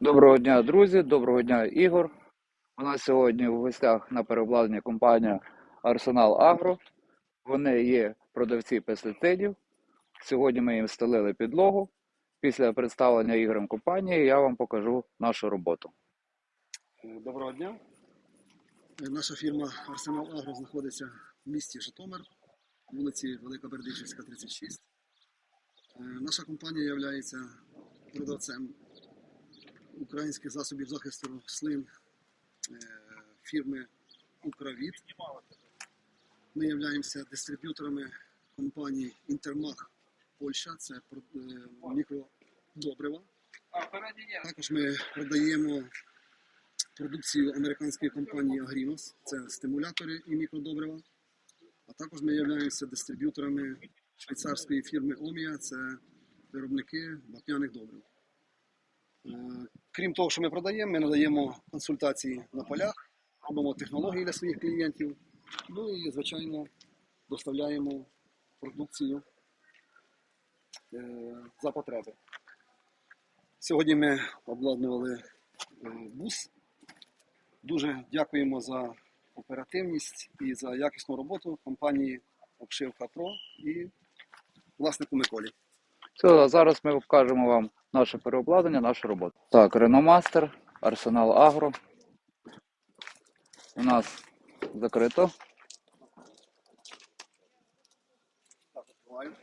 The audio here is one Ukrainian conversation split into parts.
Доброго дня, друзі, доброго дня, Ігор. У нас сьогодні в гостях на переобладнанні компанія Арсенал Агро. Вони є продавці пестицидів. Сьогодні ми їм стелили підлогу. Після представлення іграм компанії я вам покажу нашу роботу. Е, Доброго дня. Е, Наша фірма Арсенал Агро знаходиться в місті Житомир, вулиці Велика Бердичівська, 36. Е, Наша компанія є продавцем українських засобів захисту рослин е, фірми Укравіт. Ми являємося дистриб'юторами компанії Інтермах Польща, це е, мікродобрива. Також ми продаємо продукцію американської компанії Agrinos, це стимулятори і мікродобрива. А також ми являємося дистриб'юторами швейцарської фірми Omia, це виробники вапняних добрив. Е, Крім того, що ми продаємо, ми надаємо консультації на полях, робимо технології для своїх клієнтів. Ну і, звичайно, доставляємо продукцію е, за потреби. Сьогодні ми обладнували е, бус. Дуже дякуємо за оперативність і за якісну роботу компанії Обшивка Про і власнику Миколі. Все, зараз ми покажемо вам наше переобладнання, нашу роботу. Так, Реномастер, Арсенал Агро. У нас закрито. Так, відкриваємо.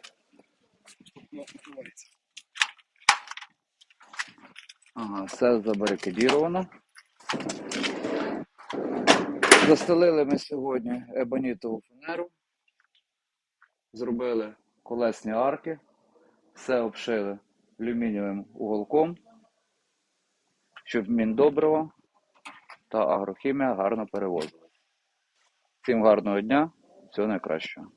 Ага, все забарикадіровано. Застелили ми сьогодні ебонітову фанеру. Зробили колесні арки. Все обшили алюмінієвим уголком, щоб міндобриво та агрохімія гарно перевозили. Всім гарного дня, всього найкращого.